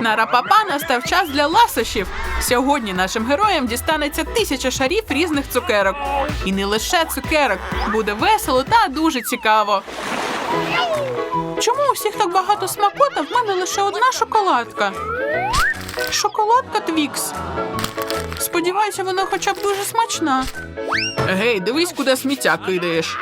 Нарапапа настав час для ласощів. Сьогодні нашим героям дістанеться тисяча шарів різних цукерок. І не лише цукерок. Буде весело та дуже цікаво. Чому у всіх так багато смакот, а в мене лише одна шоколадка? Шоколадка Твікс. Сподіваюся, вона хоча б дуже смачна. Гей, дивись, куди сміття кидаєш.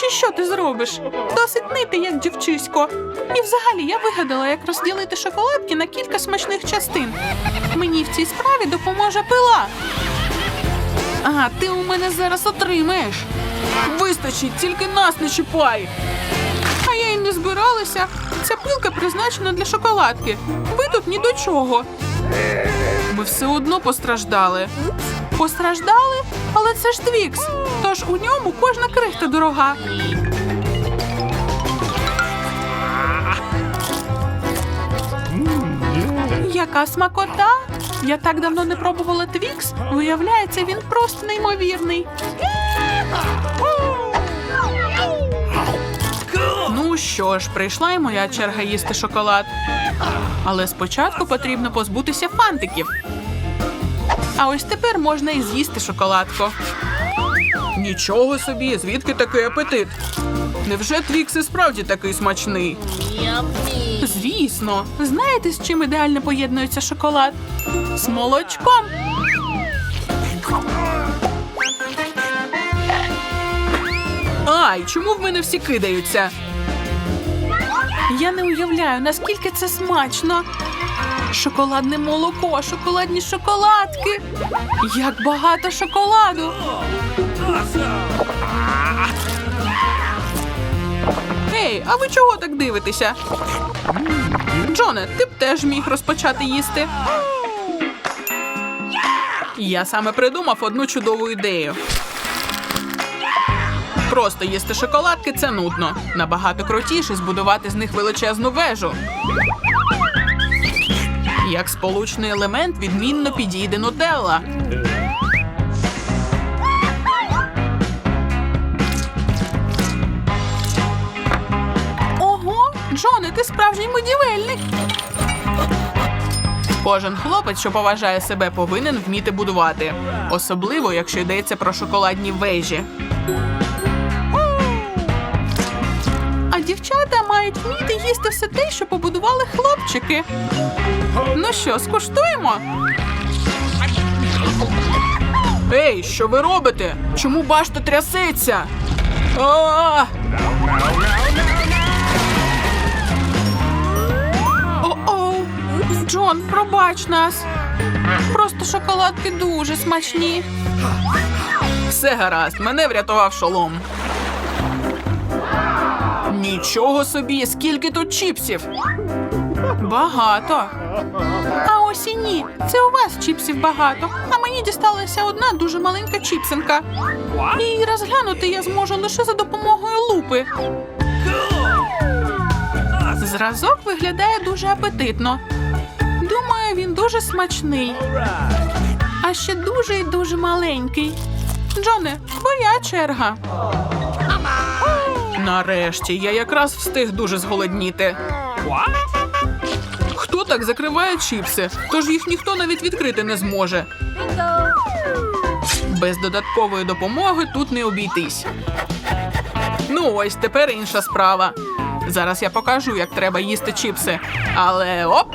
Чи що ти зробиш? Досить нити, як дівчисько. І взагалі я вигадала, як розділити шоколадки на кілька смачних частин. Мені в цій справі допоможе пила. Ага, ти у мене зараз отримаєш. Вистачить, тільки нас не чіпай. А я й не збиралася. Ця пилка призначена для шоколадки. Ви тут ні до чого. Ми все одно постраждали. Постраждали? Але це ж Твікс. Тож у ньому кожна крихта дорога. Яка смакота? Я так давно не пробувала Твікс. Виявляється, він просто неймовірний. Ну що ж, прийшла і моя черга їсти шоколад. Але спочатку потрібно позбутися фантиків. А ось тепер можна і з'їсти шоколадку. Нічого собі, звідки такий апетит? Невже Твікс і справді такий смачний? Звісно, знаєте, з чим ідеально поєднується шоколад? З молочком. Ай, чому в мене всі кидаються? Я не уявляю, наскільки це смачно. Шоколадне молоко, шоколадні шоколадки. Як багато шоколаду. Ей, а ви чого так дивитеся? Джоне, ти б теж міг розпочати їсти. Я саме придумав одну чудову ідею. Просто їсти шоколадки це нудно. Набагато крутіше збудувати з них величезну вежу. Як сполучний елемент відмінно підійде нутелла. Справжній будівельник. Кожен хлопець, що поважає себе, повинен вміти будувати, особливо якщо йдеться про шоколадні вежі. А дівчата мають вміти їсти все те, що побудували хлопчики. Ну що, скуштуємо? Ей, що ви робите? Чому башта трясеться? А! О-оу! Джон, пробач нас. Просто шоколадки дуже смачні. Все гаразд, мене врятував шолом. Нічого собі, скільки тут чіпсів. Багато. А ось і ні. Це у вас чіпсів багато, а мені дісталася одна дуже маленька чіпсинка. І розглянути я зможу лише за допомогою лупи. Зразок виглядає дуже апетитно. Дуже смачний. А ще дуже і дуже маленький. Джоне, твоя черга. Нарешті я якраз встиг дуже зголодніти. Хто так закриває чіпси? Тож їх ніхто навіть відкрити не зможе. Без додаткової допомоги тут не обійтись. Ну, ось тепер інша справа. Зараз я покажу, як треба їсти чіпси. Але оп!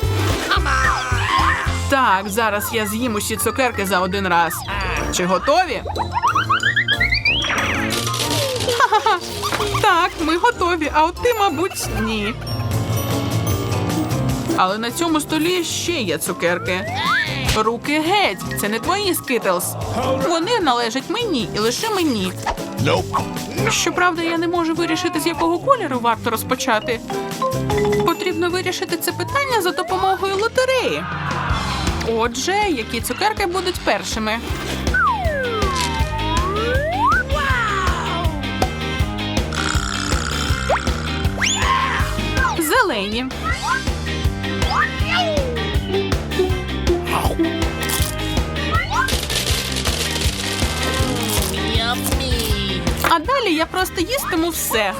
Так, зараз я з'їм усі цукерки за один раз. Чи готові? Так, ми готові, а от ти, мабуть, ні. Але на цьому столі ще є цукерки. Руки геть, це не твої скитлс. Вони належать мені і лише мені. Щоправда, я не можу вирішити, з якого кольору варто розпочати. Потрібно вирішити це питання за допомогою лотереї. Отже, які цукерки будуть першими? Зелені. А далі я просто їстиму все.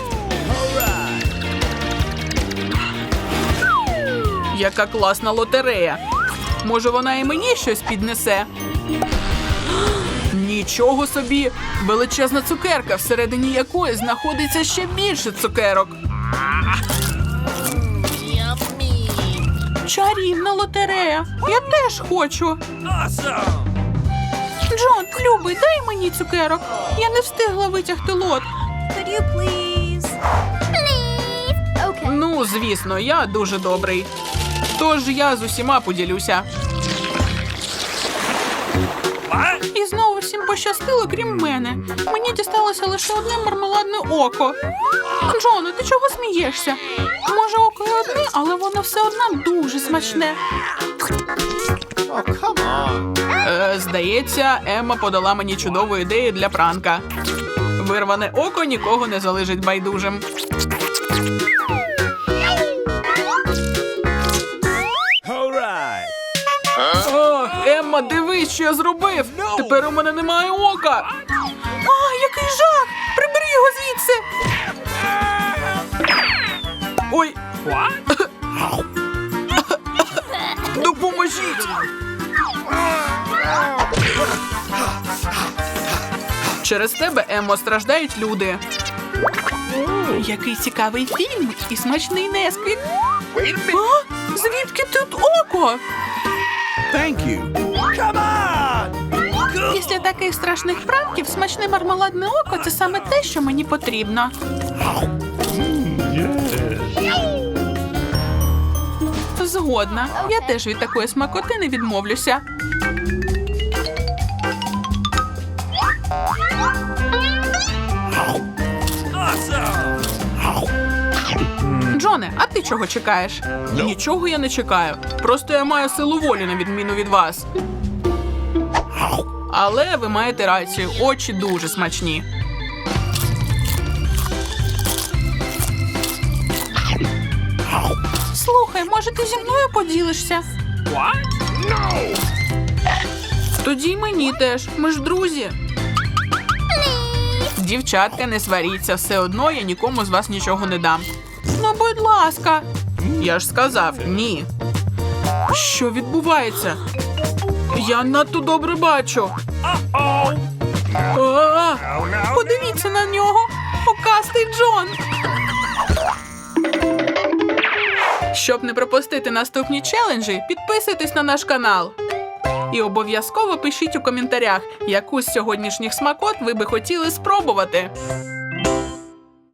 Яка класна лотерея. Може, вона і мені щось піднесе. Нічого собі! Величезна цукерка, всередині якої знаходиться ще більше цукерок. Чарівна лотерея. Я теж хочу. Джон, любий, дай мені цукерок. Я не встигла витягти лот. Could you please? Please. Okay. Ну, звісно, я дуже добрий. Тож я з усіма поділюся. І знову всім пощастило, крім мене. Мені дісталося лише одне мармеладне око. Джоне, ти чого смієшся? Може, око і одне, але воно все одно дуже смачне. Oh, come on. Е, здається, Емма подала мені чудову ідею для пранка. Вирване око нікого не залежить байдужим. Що я зробив! Тепер у мене немає ока. А, який жах! Прибери його звідси! Ой, допоможіть! Через тебе, Еммо, страждають люди. Який цікавий фільм і смачний несквік. А? Звідки тут око? Thank you. Come on. Після таких страшних пранків смачне мармеладне око це саме те, що мені потрібно. Згодна. Я теж від такої смакоти не відмовлюся. Джоне, а ти чого чекаєш? Нічого я не чекаю. Просто я маю силу волі на відміну від вас. Але ви маєте рацію, очі дуже смачні. Слухай, може ти зі мною поділишся? What? No. Тоді й мені теж. Ми ж друзі. Дівчатка, не сваріться, все одно я нікому з вас нічого не дам. Ну, будь ласка. Я ж сказав ні. Що відбувається? Я надто добре бачу. А, подивіться на нього. Окастий Джон. Щоб не пропустити наступні челенджі, підписуйтесь на наш канал. І обов'язково пишіть у коментарях, яку з сьогоднішніх смакот ви би хотіли спробувати.